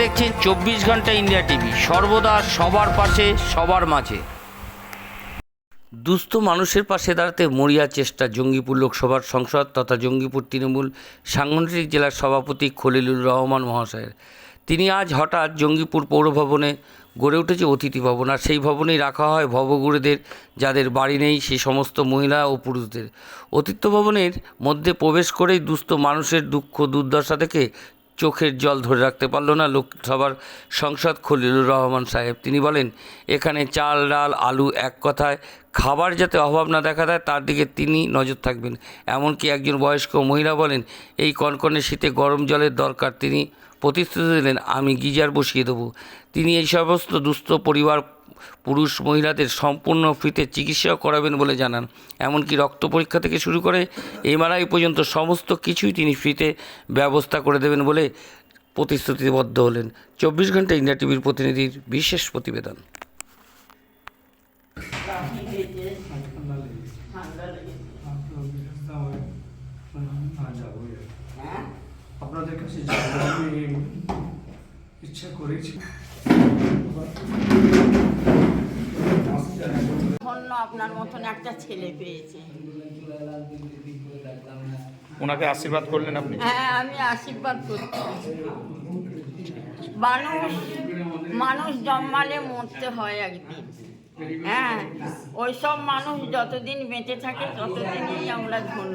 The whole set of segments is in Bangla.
দেখছেন চব্বিশ ঘণ্টা ইন্ডিয়া টিভি। সর্বদা সবার পাশে, সবার মাঝে। দুস্থ মানুষের পাশে দাঁড়াতে মরিয়া চেষ্টা জঙ্গিপুর লোকসভার সংসদ তথা জঙ্গিপুর তৃণমূল সাংগঠনিক জেলার সভাপতি খলিলুর রহমান মহাশয়ের। তিনি আজ হঠাৎ জঙ্গিপুর পৌরভবনে গড়ে উঠেছে অতিথি ভবন আর সেই ভবনেই রাখা হয় ভবগুরুদের, যাদের বাড়ি নেই সেই সমস্ত মহিলা ও পুরুষদের। অতিথ্য ভবনের মধ্যে প্রবেশ করেই দুস্থ মানুষের দুঃখ দুর্দশা থেকে চোখের জল ধরে রাখতে পারল না। লোকসভার সংসদ খলিলুর রহমান সাহেব, তিনি বলেন, এখানে চাল, ডাল, আলু এক কথায়, খাবার যাতে অভাব না দেখা দেয়, তার দিকে তিনি নজর থাকবেন। এমনকি একজন বয়স্ক মহিলা বলেন, এই কনকনে শীতে গরম জলের দরকার তিনি প্রতিশ্রুতি দিলেন, আমি গিজার বসিয়ে দেবো। তিনি এই সমস্ত দুস্থ পরিবার পুরুষ মহিলাদের সম্পূর্ণ ফ্রিতে চিকিৎসাও করাবেন বলে জানান। এমনকি রক্ত পরীক্ষা থেকে শুরু করে এমআরআই পর্যন্ত সমস্ত কিছুই তিনি ফ্রিতে ব্যবস্থা করে দেবেন বলে প্রতিশ্রুতিবদ্ধ হলেন। চব্বিশ ঘণ্টা ইন্ডিয়া টিভির প্রতিনিধির বিশেষ প্রতিবেদন। আপনাদের কাছে ইচ্ছা করেছি। ধন্য আপনার মতন একটা ছেলে পেয়েছে। ওনাকে আশীর্বাদ করলেন আপনি? হ্যাঁ আমি আশীর্বাদ করছি। মানুষ মানুষ জন্মালে মরতে হয় একদিন। হ্যাঁ ওইসব মানুষ যতদিন বেঁচে থাকে ততদিনই আমরা ধন্য।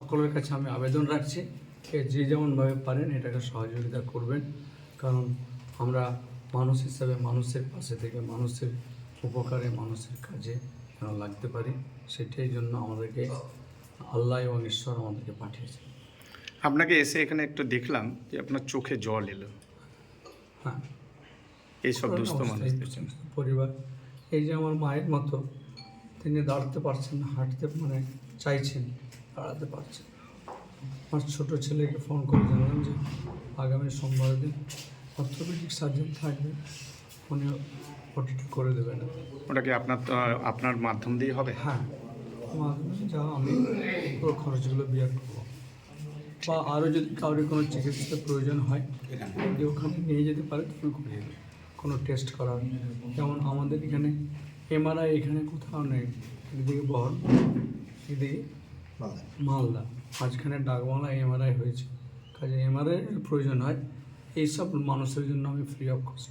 সকলের কাছে আমি আবেদন রাখছি। যে যেমনভাবে পারেন এটাকে সহযোগিতা করবেন। কারণ আমরা মানুষ হিসাবে মানুষের পাশে থেকে মানুষের উপকারে, মানুষের কাজে যেন লাগতে পারি? সেটাই জন্য আমাদেরকে আল্লাহ এবং ঈশ্বর আমাদেরকে পাঠিয়েছে আপনাকে এসে এখানে একটু দেখলাম যে আপনার চোখে জল এলো। হ্যাঁ। এইসব দুস্থ অবস্থায় মানুষদের জন্য। পরিবার। এই যে আমার মায়ের মতো তিনি দাঁড়াতে পারছেন না হাঁটতে মানে চাইছেন দাঁড়াতে পারছেন আমার ছোট ছেলেকে ফোন করে জানলাম যে আগামী সোমবার দিন অর্থোপেডিক সার্জন থাকবে। উনি ওটিটি করে দেবেন ওটাকে আপনার তো আপনার মাধ্যম দিয়ে হবে? হ্যাঁ। মাধ্যমে যা আমি পুরো খরচগুলো বিয়ার করব। বা আরও যদি কারোর কোনো চিকিৎসার প্রয়োজন হয় যদি ওখানে নিয়ে যেতে পারে তখন করিয়ে দেবে কোনো টেস্ট করার যেমন আমাদের এখানে এমআরআই এখানে কোথাও নেই। এদিকে বহর এদিকে মালদা। মাঝখানে ডাকবাংলা এমআরআই হয়েছে। কাজে এমআরআই প্রয়োজন হয় এইসব মানুষের জন্য আমি ফ্রি অফ কস্ট